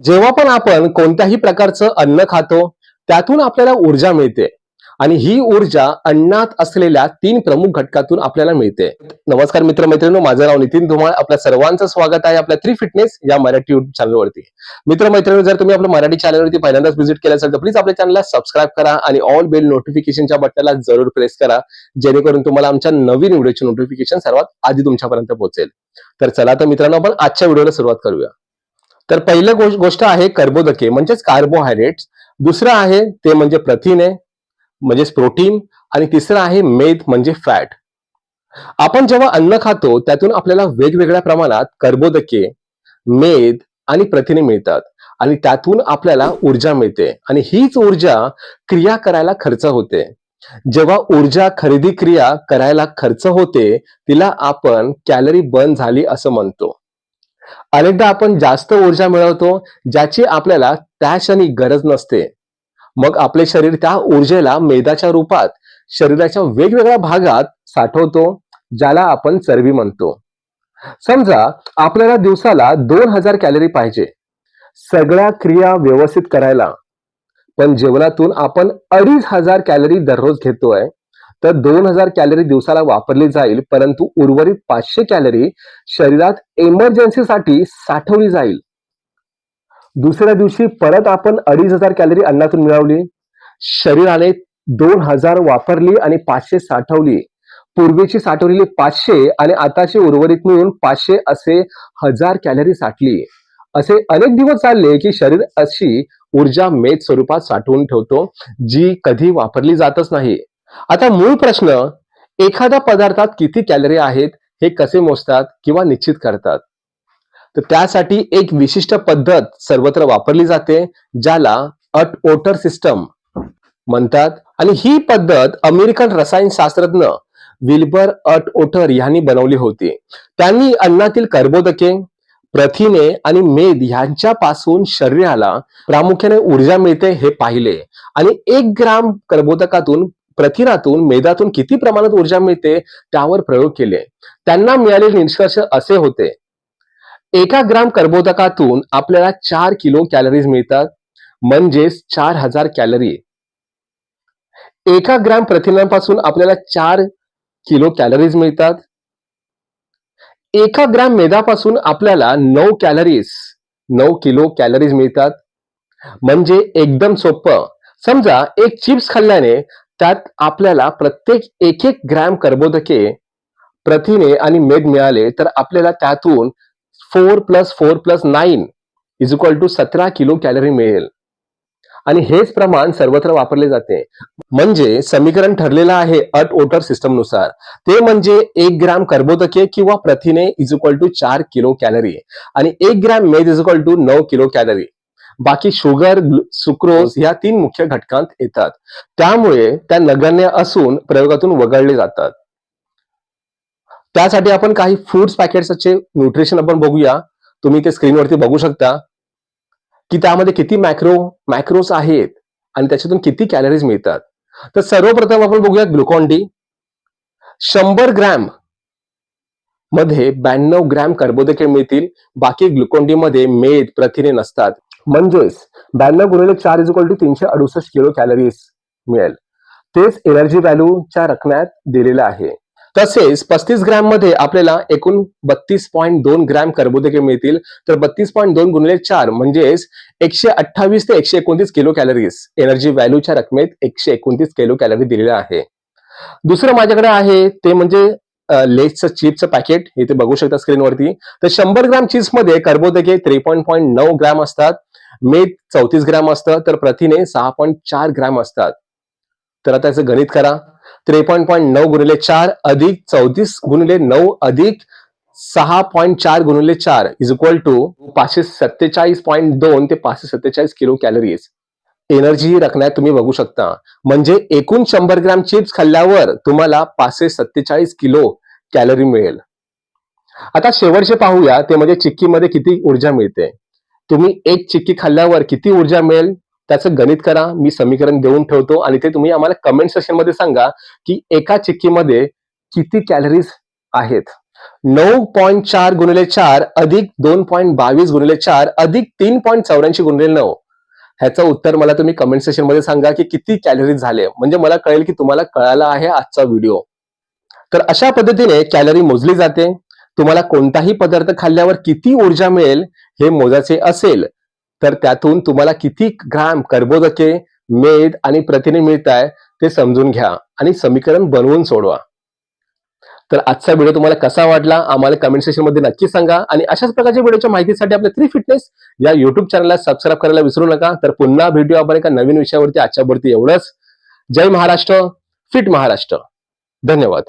जेव्हा पण आपण कोणत्याही प्रकारचं अन्न खातो त्यातून आपल्याला ऊर्जा मिळते. आणि ही ऊर्जा अन्नात असलेल्या तीन प्रमुख घटकातून आपल्याला मिळते. नमस्कार मित्र मैत्रिणी माझं नाव नितीन धुमाळ. आपल्या सर्वांचं स्वागत आहे आपल्या थ्री फिटनेस या मराठी युट्यूब चॅनलवरती मित्र मैत्रिणी जर तुम्ही आपल्या मराठी चॅनलवरती पहिल्यांदाच व्हिजिट केलं असेल तर प्लीज आपल्या चॅनलला सबस्क्राईब करा आणि ऑल बेल नोटिफिकेशनच्या बटनाला जरूर प्रेस करा जेणेकरून तुम्हाला आमच्या नवीन व्हिडिओची नोटिफिकेशन सर्वात आधी तुमच्यापर्यंत पोहोचेल. तर चला तर मित्रांनो आपण आजच्या व्हिडिओला सुरुवात करूया. तर पहिलं गोष्ट गोष्ट आहे कर्बोदके म्हणजेच कार्बोहायड्रेट्स दुसरं आहे ते म्हणजे प्रथिने म्हणजेच प्रोटीन आणि तिसरं आहे मेद म्हणजे फॅट आपण जेव्हा अन्न खातो त्यातून आपल्याला वेगवेगळ्या प्रमाणात कर्बोदके मेद आणि प्रथिने मिळतात. आणि त्यातून आपल्याला ऊर्जा मिळते. आणि हीच ऊर्जा क्रिया करायला खर्च होते. जेव्हा ऊर्जा खरेदी क्रिया करायला खर्च होते तिला आपण कॅलरी बर्न झाली असं म्हणतो. अनेकदा आपण जास्त ऊर्जा मिळवतो ज्याची आपल्याला त्या क्षणी गरज नसते. मग आपले शरीर त्या ऊर्जेला मेदाच्या रूपात शरीराच्या वेगवेगळ्या भागात साठवतो ज्याला आपण चरबी म्हणतो. समजा आपल्याला दिवसाला दोन हजार कॅलरी पाहिजे. सगळ्या क्रिया व्यवस्थित करायला. पण जेवणातून आपण अडीच हजार कॅलरी दररोज घेतोय. तर दोन हजार कॅलरी दिवसाला वापरली जाईल परंतु उर्वरित पाचशे कॅलरी शरीरात इमर्जन्सीसाठी साठवली जाईल. दुसऱ्या दिवशी परत आपण अडीच हजार कॅलरी अन्नातून मिळवली. शरीराने दोन हजार वापरली आणि पाचशे साठवली. पूर्वीची साठवलेली पाचशे आणि आताची उर्वरित मिळून पाचशे असे हजार कॅलरी साठली. असे अनेक दिवस चालले की शरीर अशी ऊर्जा मेद स्वरूपात साठवून ठेवतो जी कधी वापरली जातच नाही. आता मूळ प्रश्न एखाद्या पदार्थात किती कॅलरी आहेत हे कसे मोजतात किंवा निश्चित करतात? तर त्यासाठी एक विशिष्ट पद्धत सर्वत्र वापरली जाते ज्याला अट ओटर सिस्टम म्हणतात. आणि ही पद्धत अमेरिकन रसायनशास्त्रज्ञ विल्बर अट ओटर यांनी बनवली होती. त्यांनी अन्नातील कर्बोदके प्रथिने आणि मेद यांच्यापासून शरीराला प्रामुख्याने ऊर्जा मिळते हे पाहिले. आणि एक ग्राम कर्बोदकातून प्रथिनातून मेदातून किती प्रमाणात ऊर्जा मिळते त्यावर प्रयोग केले. त्यांना मिळालेले निष्कर्ष असे होते. एका ग्राम कर्बोदकातून आपल्याला चार किलो कॅलरीज मिळतात म्हणजेच चार हजार कॅलरी एका ग्राम प्रथिनांपासून आपल्याला चार किलो कॅलरीज मिळतात. एका ग्राम मेदापासून आपल्याला नऊ कॅलरीज नऊ किलो कॅलरीज मिळतात. म्हणजे एकदम सोपं. समजा एक चिप्स खाल्ल्याने त्यात आपल्याला प्रत्येक एक एक ग्रॅम कर्बोदके प्रथिने आणि मेद मिळाले तर आपल्याला त्यातून four plus four plus nine is equal to सतरा किलो कॅलरी मिळेल. आणि हेच प्रमाण सर्वत्र वापरले जाते. म्हणजे समीकरण ठरलेलं आहे अट ओटर सिस्टमनुसार ते म्हणजे एक ग्राम कर्बोदके किंवा प्रथिने इज इक्वल टू चार किलो कॅलरी. आणि एक ग्रॅम मेद इज इक्वल टू नऊ किलो कॅलरी. बाकी शुगर सुक्रोज या तीन मुख्य घटकांत येतात. त्यामुळे त्या नगण्य असून प्रयोगातून वगळले जातात. त्यासाठी आपण काही फूड्स पॅकेट्सचे न्यूट्रिशन आपण बघूया. तुम्ही ते स्क्रीनवरती बघू शकता. की त्यामध्ये किती मॅक्रो मॅक्रोज आहेत आणि त्याच्यातून किती कॅलरीज मिळतात. तर सर्वप्रथम आपण बघूया ग्लुकॉन डी शंभर ग्रॅममध्ये ब्याण्णव ग्रॅम कर्बोदके मिळतील. बाकी ग्लुकॉन डी मध्ये मेद प्रथिने नसतात. म्हणजेच ब्याण्णव गुणिले चार इज इक्वल टू तीनशे अडुसष्ट किलो कॅलरीज मिळेल. तेच एनर्जी व्हॅल्यूच्या रकम्यात दिलेलं आहे. तसेच पस्तीस ग्रॅममध्ये आपल्याला एकूण बत्तीस पॉईंट दोन ग्रॅम कर्बोदके मिळतील. तर बत्तीस पॉईंट दोन गुणिले चार म्हणजेच एकशे अठ्ठावीस ते एकशे एकोणतीस किलो कॅलरीज एनर्जी व्हॅल्यूच्या रकमेत एकशे एकोणतीस किलो कॅलरी दिलेलं आहे. दुसरं माझ्याकडे आहे ते म्हणजे लेसचं चिप्सचं पॅकेट इथे बघू शकता स्क्रीनवरती तर शंभर ग्रॅम चिप्समध्ये कर्बोदके त्रेपॉईंट पॉईंट नऊ ग्रॅम असतात. मीठ चौतीस ग्रॅम असतं तर प्रथिने सहा पॉईंट चार ग्रॅम असतात. तर आता याचं गणित करा. त्रेपॉईंट पॉईंट नऊ गुणिले चार अधिक चौतीस गुणिले नऊ अधिक सहा पॉईंट चार गुणिले चार इज इक्वल टू पाचशे सत्तेचाळीस पॉईंट दोन ते पाचशे सत्तेचाळीस किलो कॅलरीज एनर्जी रकण्यात तुम्ही बघू शकता. म्हणजे एकूण शंभर ग्रॅम चिप्स खाल्ल्यावर तुम्हाला पाचशे सत्तेचाळीस किलो कॅलरी मिळेल. आता शेवटचे पाहूया ते म्हणजे चिक्कीमध्ये किती ऊर्जा मिळते? तुम्ही एक चिक्की खाल्ल्यावर किती ऊर्जा मिळेल? त्याचं गणित करा मी समीकरण देऊन ठेवतो आणि ते तुम्ही आम्हाला कमेंट सेक्शनमध्ये सांगा की एका चिक्कीमध्ये किती कॅलरीज आहेत? नऊ पॉईंट चार गुणिले चार अधिक दोन पॉईंट बावीस गुणिले चार अधिक तीन पॉईंट चौऱ्याऐंशी गुणिले नऊ. ह्याचं उत्तर मला तुम्ही कमेंट सेक्शनमध्ये सांगा की किती कॅलरीज झाले. म्हणजे मला कळेल की तुम्हाला कळाला आहे आजचा व्हिडिओ तर अशा पद्धतीने कॅलरी मोजली जाते. तुम्हाला कोणताही पदार्थ खाल्ल्यावर किती ऊर्जा मिळेल? हे मोजायचे असेल तर त्यातून तुम्हाला किती ग्राम कर्बोदके मेद आणि प्रथिने मिळत आहे ते समजून घ्या आणि समीकरण बनवून सोडवा. तर आजचा व्हिडिओ तुम्हाला कसा वाटला आम्हाला कमेंट सेक्शनमध्ये नक्की सांगा आणि अशाच प्रकारच्या व्हिडिओच्या माहितीसाठी आपल्या थ्री फिटनेस या युट्यूब चॅनलला सबस्क्राईब करायला विसरू नका. तर पुन्हा भेटूया आपण एका नवीन विषयावरती. आजच्यावरती एवढंच. जय महाराष्ट्र फिट महाराष्ट्र. धन्यवाद.